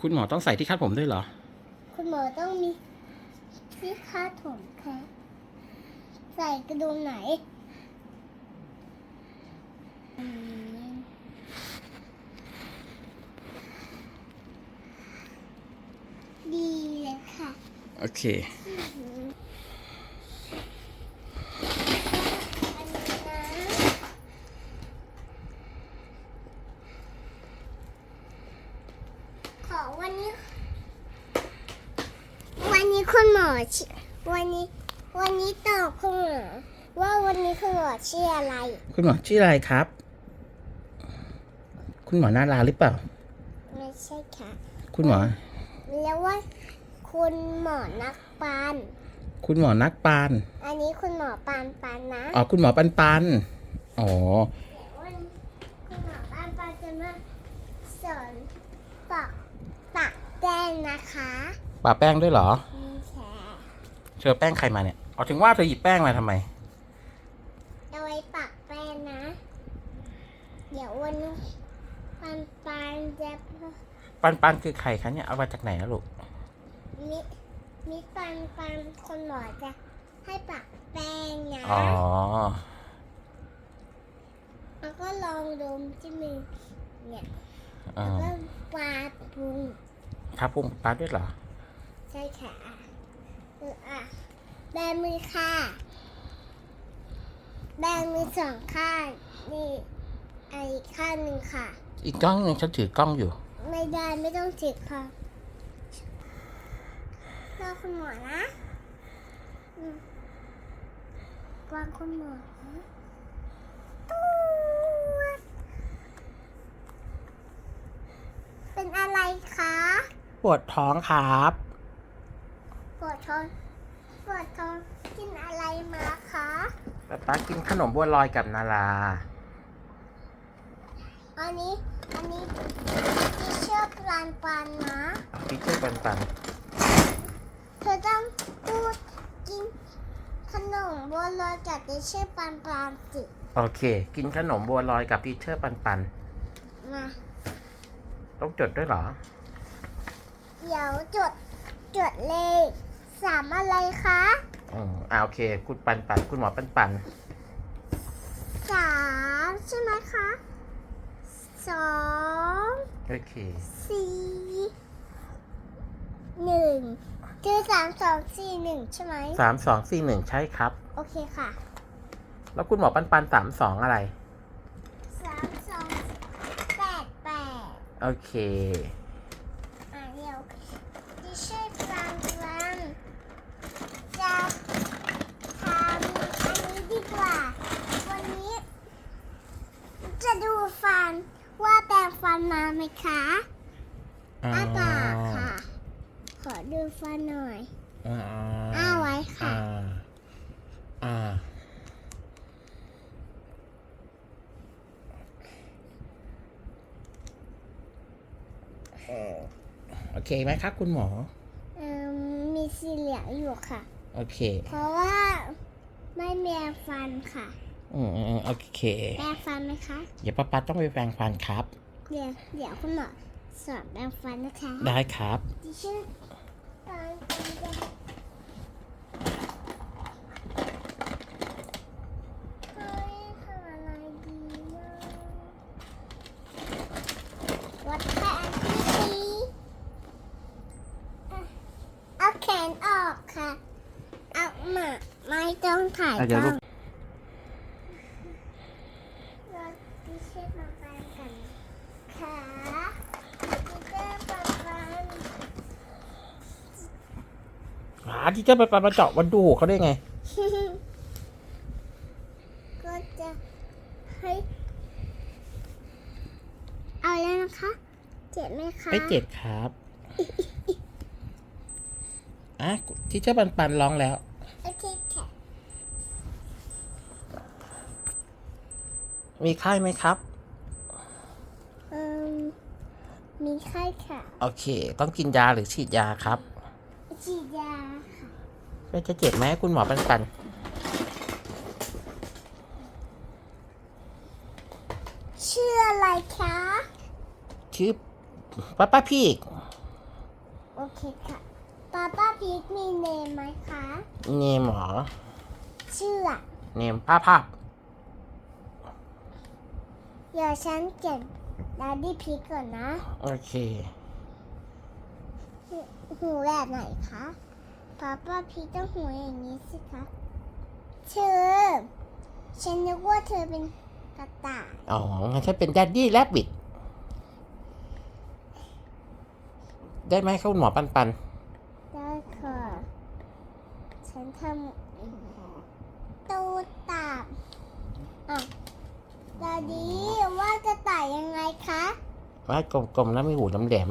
คุณหมอต้องใส่ที่คาดผมด้วยเหรอ คุณหมอต้องมีที่คาดผมค่ะ ใส่กระดุมไหนอืมดีเลยค่ะ โอเค อันนี้นะขอวันนี้ วันนี้คุณหมอ ชื่อวันนี้ วันนี้ตอบคุณหมอว่าวันนี้คุณหมอชื่ออะไร คุณหมอชื่ออะไรครับ คุณหมอนาราหรือเปล่า ไม่ใช่ค่ะ คุณหมอ แล้วว่าคุณหมอนักปานคุณหมอนักปาน อันนี้คุณหมอปานปานนะอ๋อคุณหมอปันปันอ๋อวันคุณหมอปานปานจะมาสอนปักปักแป้งนะคะปาแป้งด้วยเหรอนี่แค่ เธอแป้งใครมาเนี่ย เอาถึงว่าเธอหยิบแป้งมาทำไม เอาไว้ปักแป้งนะ เดี๋ยววันนี้ปานปานจะปันปันคือใครคะเนี่ย เอามาจากไหนนะลูก มิมิปานปานคุณหมอจะให้ปักแป้งนะอ๋อ แล้วก็ลองดมที่มือเนี่ยอ๋อแล้วก็วาดปรุงครับพุ่งปาด้วยเหรอ ใช่ค่ะเอออะแบมือค่ะ แบมือสองข้างนี่ไอ้ข้างหนึ่งค่ะ อีกกล้องหนึงฉันถือกล้องอยู่ ไม่ได้ไม่ต้องจิกค่ะรอคุณหมอนะอืมวางคุณหมอนะตูดเป็นอะไรคะ ปวดท้องครับ ปวดท้อง ปวดท้องกินอะไรมาคะป๊าป๊ากินขนมบัวลอยกับนาราอันนี้อันนี้ที่เชื่อปลานปานนะพี่เชื่อปันปันเธอต้องพูดกินขนมบัวลอยกับที่เชื่อปลานปานสิโอเค กินขนมบัวลอยกับพี่เชื่อปันปันมาต้องจดด้วยเหรอ เดี๋ยวจดจดเลย สามอะไรคะอืมอ่าโอเค คุณปันปันคุณหมอปันปันสามใช่ไหมคะสองโอเคสี่หนึ่งคือสามสองสี่หนึ่งใช่ไหมสามสองสี่หนึ่งใช่ครับ โอเคค่ะ แล้วคุณหมอปันปันสามสองอะไรสามสองแปดแปดโอเค อะเดี๋ยวดิฉันฟังฟังจะทำอันนี้ดีกว่า วันนี้ จะ ดูฟันว่าแปรงฟันมาไหมคะอ๋ออ้าปากค่ะ ขอดูฟันหน่อยอ่าอ้าไว้ค่ะอ่าอ่าโอเคไหมครับคุณหมอเอิ่มมีสีเหลืองอยู่ค่ะ โอเค เพราะว่าไม่แปรงฟันค่ะ อืมอืมอืมโอเค แปรงฟันไหมคะ เดี๋ยวป้าป๊าต้องไปแปรงฟันครับ เดี๋ยวเดี๋ยวคุณหมอสอนแปรงฟันนะคะได้ครับ ดิฉันตอนนี้จะเฮ้ยทำอะไรดีนะวัดแขนที่สีอะเอาแขนออกค่ะ เอามาไม่ต้องถ่ายอะเดี๋ยวกล้ลูอง ก เราดิฉันมาแปรงกันค่ะดิฉันมาแปรง อ่า ที่เจะไปมาเจาะวันดูเขาได้ไง ก็จะให้เอาแล้วนะคะ เจ็บไหมคะไม่เจ็บครับอะที่เจ้าปันปันร้องแล้ว โอเคค่ะมีไข้ไหมครับ เอืมมีไข้ค่ะ โอเค ต้องกินยาหรือฉีดยาครับ ฉีดยาค่ะไม่จะเจ็บไหมคุณหมอปันปันชื่ออะไรคะชื่อป้าป้าพี่โอเคค่ะป้าป้าพีกมีเนมไหมคะเนมเหรอชื่ออะเนมภาพภาพเดี๋ยวฉันเก็บดาดี้พีกก่อนนะ โอเค หูหูแบบไหนคะป้าป้าพีกต้องหูอย่างนี้สิคะเธอฉันนึกว่าเธอเป็นกระต่ายอ๋องั้นฉันเป็นแดดดี้แรบบิทได้ไหมครับคุณหมอปันปันได้ค่ะ ฉันทำตูดตาบอะดาดีว่ากระต่ายยังไงคะว่ากลมๆแล้วมีหูแหลม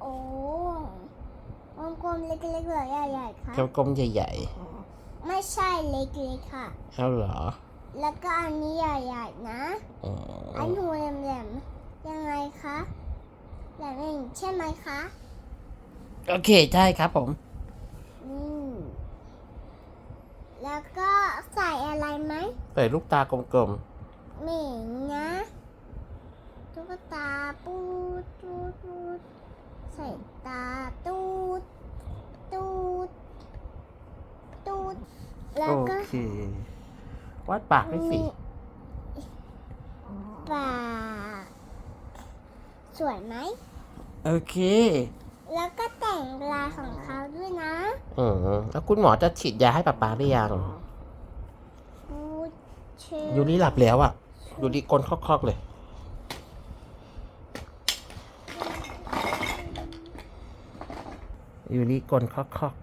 โอ้วงกลม เล็กๆหรือใหญ่ๆคะๆกลมๆใหญ่ไม่ใช่เล็กๆค่ะๆเอาเหรอ แล้วก็อันนี้ใหญ่ๆนะอ๋ออันหูแหลมๆยังไงคะแหลมเองใช่ไหมคะโอเคใช่ครับผมอืมแล้วก็ใส่อะไรไหมเปิดลูกตากลมเหม่งนะตุ๊กตาปูดปูดปูดใส่ตาตูดตูดตูด ๆแล้วโอก็เควาดปากด้วยสิมีปากสวยไหม โอเคแล้วก็แต่งลายของเขาด้วยนะอืมแล้วคุณหมอจะฉีดยาให้ป๊าป๊าหรือยังพูดชื่อยูริหลับแล้วอะยูริกลนคอกๆเลย ยูริกลนคอก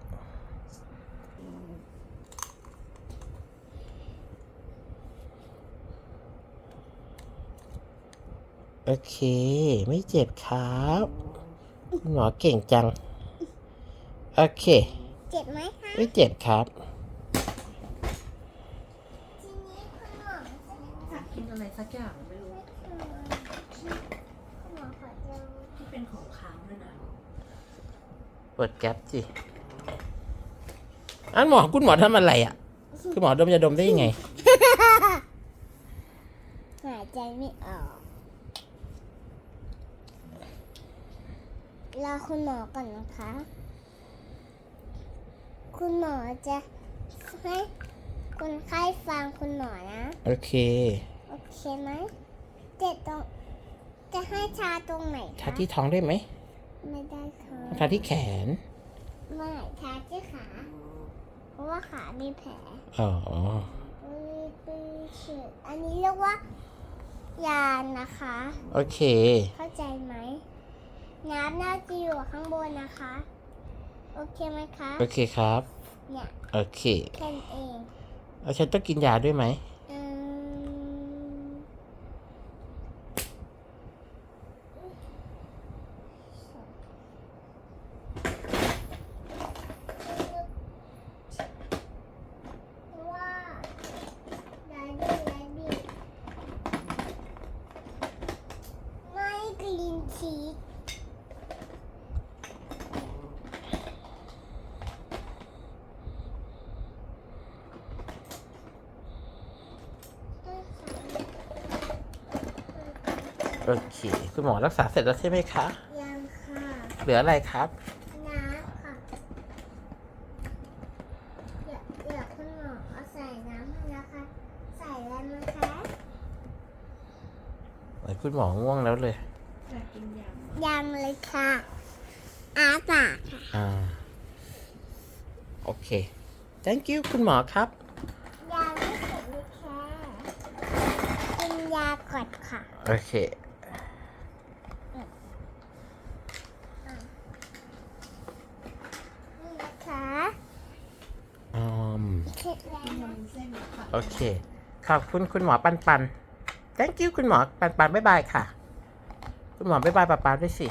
โอเค ไม่เจ็บครับคุณหมอเก่งจัง โอเค เจ็บไหมคะ ไม่เจ็บครับ ทีนี้คุณหมอจะอยากกินอะไรสักอย่างไม่รู้คุณหมอขอเจอที่เป็นของค้างด้วยนะเปิดแก๊ปสิอันหมอคุณหมอทำอะไรอะ คุณหมอดมยาดมได้ยังไง หายใจไม่ออก รอคุณหมอก่อนนะคะ คุณหมอจะให้คนไข้ฟังคุณหมอนะ โอเค โอเคไหมเจ็บตรงจะให้ชาตรงไหนทาคะที่ท้องได้ไหมไม่ได้ค่ะทาที่แขน ไม่ทาที่ขา เพราะว่าขามีแผลอ๋อปืดปืดเฉดอันนี้เรียกว่ายานะคะ โอเค เข้าใจไหม น้ำน่าจะอยู่ข้างบนนะคะ โอเคไหมคะ โอเคครับ เนี่ย โอเค แค่นั้นเอง แล้วฉันต้องกินยาด้วยไหมอืมว่าดาดี้ดาดี้ไม่กลินชีส โอเค คุณหมอรักษาเสร็จแล้วใช่ไหมคะ ยังค่ะเหลืออะไรครับ น้ำค่ะเดี๋ยวเดี๋ยวคุณหมอเอาใส่น้ำให้นะคะ ใส่แล้วนะคะเหมือนคุณหมอง่วงแล้วเลย อยากกินยยังเลยค่ะ อาปากค่ะอ่า โอเค thank you คุณหมอครับยาไม่เสร็จเลยค่ะกินยาก่อนค่ะ โอเค นี่นะคะ อืม เสร็จแล้วำ นะ มันเส้นค่ะ โอเค ขอบคุณคุณหมอปันปัน thank you คุณหมอปันปันบ๊ายบายค่ะ คุณหมอบ๊ายบายป๊าป๊าด้วยสิ